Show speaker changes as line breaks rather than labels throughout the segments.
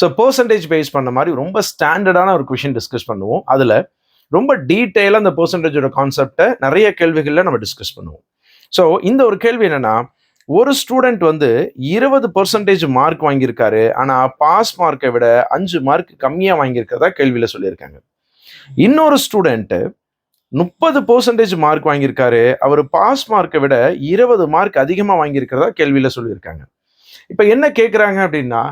So percentage base பண்ண மாதிரி ரொம்ப ஸ்டாண்டர்டான ஒரு கொஷின் டிஸ்கஸ் பண்ணுவோம். அதில் ரொம்ப டீட்டெயிலாக அந்த பர்சன்டேஜோட கான்செப்டை நிறைய கேள்விகளில் நம்ம டிஸ்கஸ் பண்ணுவோம். ஸோ இந்த ஒரு கேள்வி என்னென்னா ஒரு ஸ்டூடெண்ட் வந்து இருபது பர்சன்டேஜ் மார்க் வாங்கியிருக்காரு ஆனால் பாஸ் மார்க்கை விட அஞ்சு மார்க் கம்மியாக வாங்கியிருக்கிறதா கேள்வியில் சொல்லியிருக்காங்க. இன்னொரு ஸ்டூடெண்ட்டு முப்பது பர்சன்டேஜ் மார்க் வாங்கியிருக்காரு அவர் பாஸ் மார்க்கை விட இருபது மார்க் அதிகமாக வாங்கியிருக்கிறதா கேள்வியில் சொல்லியிருக்காங்க. இப்போ என்ன கேட்குறாங்க அப்படின்னா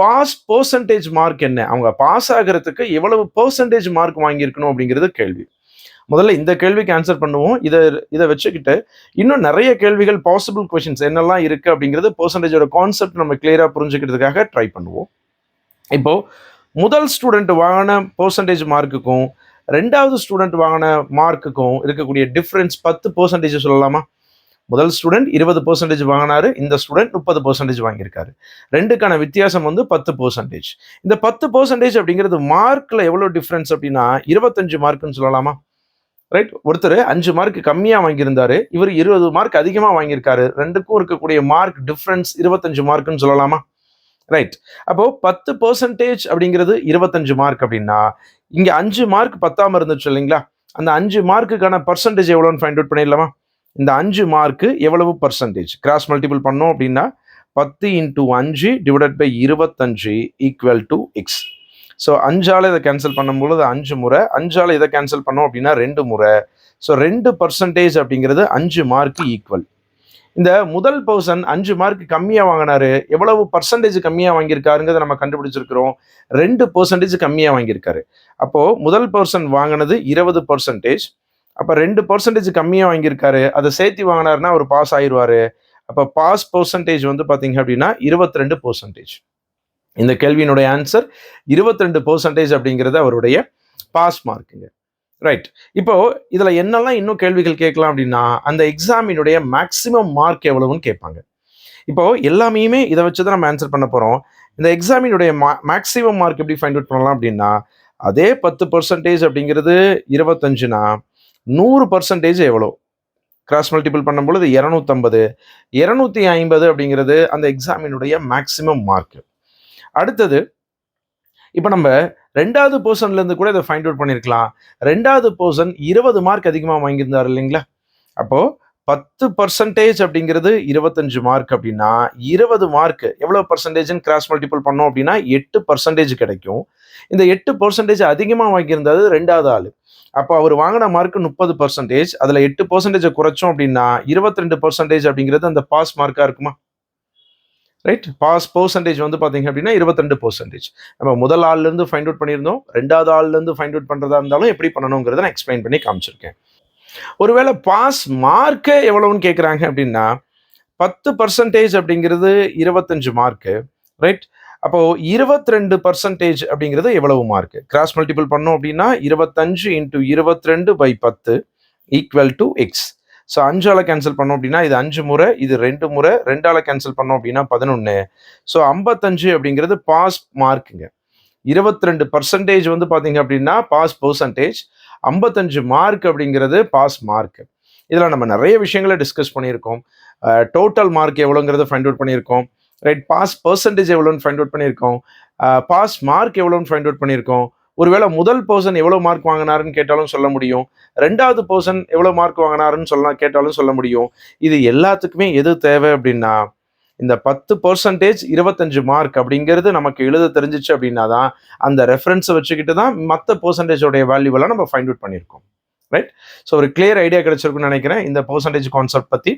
பாஸ் பர்சன்டேஜ் மார்க் என்ன? அவங்க பாஸ் ஆகிறதுக்கு எவ்வளவு பர்சன்டேஜ் மார்க் வாங்கியிருக்கணும் அப்படிங்கிறது கேள்வி. முதல்ல இந்த கேள்விக்கு ஆன்சர் பண்ணுவோம். இதை இதை வச்சுக்கிட்டு இன்னும் நிறைய கேள்விகள் பாசிபிள் கொஷின்ஸ் என்னெல்லாம் இருக்குது அப்படிங்கிறது பர்சன்டேஜோட கான்செப்ட் நம்ம கிளியராக புரிஞ்சுக்கிறதுக்காக ட்ரை பண்ணுவோம். இப்போது முதல் ஸ்டூடெண்ட் வாங்கின பர்சன்டேஜ் மார்க்குக்கும் ரெண்டாவது ஸ்டூடெண்ட் வாங்கின மார்க்குக்கும் இருக்கக்கூடிய டிஃப்ரென்ஸ் பத்து பர்சன்டேஜ் சொல்லலாமா? முதல் ஸ்டூடெண்ட் இருபது பர்சன்டேஜ் வாங்கினாரு இந்த ஸ்டூடெண்ட் முப்பது பர்சன்டேஜ் வாங்கியிருக்காரு. ரெண்டுக்கான வித்தியாசம் வந்து பத்து பர்சன்டேஜ் இந்த பத்து பர்சன்டேஜ் அப்படிங்கிறது மார்க்கில் எவ்வளோ டிஃப்ரென்ஸ் அப்படின்னா இருபத்தஞ்சு மார்க்குன்னு சொல்லலாமா? ரைட் ஒருத்தர் அஞ்சு மார்க் கம்மியாக வாங்கியிருந்தாரு இவர் இருபது மார்க் அதிகமாக வாங்கியிருக்காரு ரெண்டுக்கும் இருக்கக்கூடிய மார்க் டிஃப்ரென்ஸ் இருபத்தஞ்சு மார்க்குன்னு சொல்லலாமா? ரைட் அப்போ பத்து பர்சன்டேஜ் அப்படிங்கிறது இருபத்தஞ்சு மார்க் அப்படின்னா இங்கே அஞ்சு மார்க் பத்தாம இருந்துச்சு இல்லைங்களா? அந்த அஞ்சு மார்க்குக்கான பர்சன்டேஜ் எவ்வளோன்னு ஃபைண்ட் அவுட் பண்ணிடலாமா? இந்த அஞ்சு மார்க்கு எவ்வளவு பர்சன்டேஜ் கிராஸ் மல்டிபிள் பண்ணோம் அப்படின்னா பத்து இன்ட்டு அஞ்சு டிவைடட் பை இருபத்தஞ்சு ஈக்குவல் டு எக்ஸ் ஸோ அஞ்சால் இதை கேன்சல் பண்ணும்பொழுது அஞ்சு முறை. அஞ்சால் இதை கேன்சல் பண்ணோம் அப்படின்னா ரெண்டு முறை. ஸோ ரெண்டு பர்சன்டேஜ் அப்படிங்கிறது அஞ்சு மார்க்கு ஈக்குவல் இந்த முதல் பர்சன் அஞ்சு மார்க் கம்மியாக வாங்கினாரு. எவ்வளவு பர்சன்டேஜ் கம்மியாக வாங்கியிருக்காருங்கிறத நம்ம கண்டுபிடிச்சிருக்கிறோம். ரெண்டு பர்சன்டேஜ் கம்மியாக வாங்கியிருக்காரு. அப்போது முதல் பர்சன் வாங்கினது இருபது பர்சன்டேஜ் அப்போ ரெண்டு பர்சன்டேஜ் கம்மியாக வாங்கியிருக்காரு. அதை சேர்த்து வாங்கினாருன்னா அவர் பாஸ் ஆயிடுவார் அப்போ பாஸ் பர்சன்டேஜ் வந்து பார்த்தீங்க அப்படின்னா இருபத்தி ரெண்டு பர்சன்டேஜ் இந்த கேள்வியினுடைய ஆன்சர் இருபத்தி ரெண்டு பர்சன்டேஜ் அப்படிங்கிறது அவருடைய பாஸ் மார்க்குங்க ரைட் இப்போ இதில் என்னெல்லாம் இன்னும் கேள்விகள் கேட்கலாம் அப்படின்னா அந்த எக்ஸாமினுடைய மேக்சிமம் மார்க் எவ்வளவுன்னு கேட்பாங்க. இப்போ எல்லாமே இதை வச்சு தான் நம்ம ஆன்சர் பண்ண போகிறோம் இந்த எக்ஸாமினுடைய மா மேக்சிமம் மார்க் எப்படி ஃபைண்ட் அவுட் பண்ணலாம் அப்படின்னா அதே பத்து பர்சன்டேஜ் அப்படிங்கிறது இருபத்தஞ்சுனா நூறு பர்சன்டேஜ் எவ்வளோ? கிராஸ் மல்டிபிள் பண்ணும் பொழுது இரநூத்தம்பது. இரநூத்தி ஐம்பது அப்படிங்கிறது அந்த எக்ஸாமினுடைய மேக்சிமம் மார்க் அடுத்தது இப்போ நம்ம ரெண்டாவது போர்ஷன்லேருந்து கூட இதை ஃபைண்ட் அவுட் பண்ணியிருக்கலாம் ரெண்டாவது போர்ஷன் இருபது மார்க் அதிகமாக வாங்கியிருந்தார் இல்லைங்களா? அப்போது பத்து பர்சன்டேஜ் அப்படிங்கிறது இருபத்தஞ்சு மார்க் அப்படின்னா இருபது மார்க் எவ்வளோ பர்சன்டேஜ்னு கிராஸ் மல்டிபிள் பண்ணோம் அப்படின்னா எட்டு பர்சன்டேஜ் கிடைக்கும். இந்த எட்டு பர்சன்டேஜ் அதிகமாக வாங்கியிருந்தது ரெண்டாவது ஆள். அப்போ அவர் வாங்கின மார்க் முப்பது பர்சன்டேஜ் அதில் எட்டு பர்சன்டேஜை குறைச்சோம் அப்படின்னா இருபத்தி ரெண்டு பர்சன்டேஜ் அப்படிங்கிறது அந்த பாஸ் மார்க்காக இருக்குமா? ரைட் பாஸ் பர்சன்டேஜ் வந்து பார்த்தீங்க அப்படின்னா இருபத்தெண்டு பர்சன்டேஜ் நம்ம முதல் ஆள்லேருந்து ஃபைண்ட் அவுட் பண்ணியிருந்தோம் ரெண்டாவது ஆள்லேருந்து ஃபைண்ட் அவுட் பண்ணுறதா இருந்தாலும் எப்படி பண்ணணுங்கிறத நான் எக்ஸ்பிளைன் பண்ணி காமிச்சிருக்கேன். ஒருவேளை பாஸ் மார்க்கு எவ்வளவுன்னு கேட்குறாங்க அப்படின்னா பத்து பர்சன்டேஜ் அப்படிங்கிறது இருபத்தஞ்சு மார்க்கு ரைட் அப்போ இருபத்தி ரெண்டு பர்சன்டேஜ் அப்படிங்கிறது எவ்வளவு மார்க் கிராஸ் மல்டிபிள் பண்ணோம் அப்படின்னா இருபத்தஞ்சு இன்டூ இருபத்தி ரெண்டு பை பத்து ஈக்குவல் டு எக்ஸ் ஸோ அஞ்சால கேன்சல் பண்ணோம் அப்படின்னா இது அஞ்சு முறை இது ரெண்டு முறை ரெண்டால கேன்சல் பண்ணோம் அப்படின்னா பதினொன்று ஸோ ஐம்பத்தஞ்சு அப்படிங்கிறது பாஸ் மார்க்குங்க இருபத்தி ரெண்டு பர்சன்டேஜ் வந்து பார்த்தீங்க அப்படின்னா பாஸ் பர்சன்டேஜ் ஐம்பத்தஞ்சு மார்க் அப்படிங்கிறது பாஸ் மார்க். இதில் நம்ம நிறைய விஷயங்களை டிஸ்கஸ் பண்ணியிருக்கோம். டோட்டல் மார்க் எவ்வளோங்கிறத ஃபைண்ட் அவுட் பண்ணியிருக்கோம். ரைட் பாஸ் பர்சன்டேஜ் எவ்வளோன்னு ஃபைண்ட் அவுட் பண்ணியிருக்கோம். பாஸ் மார்க் எவ்வளோன்னு ஃபைண்ட் அவுட் பண்ணியிருக்கோம். ஒருவேளை முதல் பர்சன் எவ்வளோ மார்க் வாங்கினாருன்னு கேட்டாலும் சொல்ல முடியும். ரெண்டாவது பர்சன் எவ்வளோ மார்க் வாங்கினாருன்னு சொல்ல கேட்டாலும் சொல்ல முடியும். இது எல்லாத்துக்குமே எது தேவை அப்படின்னா இந்த பத்து பர்சன்டேஜ் இருபத்தஞ்சு மார்க் அப்படிங்கிறது நமக்கு எழுத தெரிஞ்சிச்சு அப்படின்னா தான் அந்த ரெஃபரன்ஸை வச்சுக்கிட்டு தான் மற்ற பர்சன்டேஜோடைய வேல்யூவெல்லாம் நம்ம ஃபைண்ட் அவுட் பண்ணியிருக்கோம். ரைட் ஸோ ஒரு கிளியர் ஐடியா கிடைச்சிருக்குன்னு நினைக்கிறேன். இந்த பர்சன்டேஜ் கான்செப்ட் பற்றி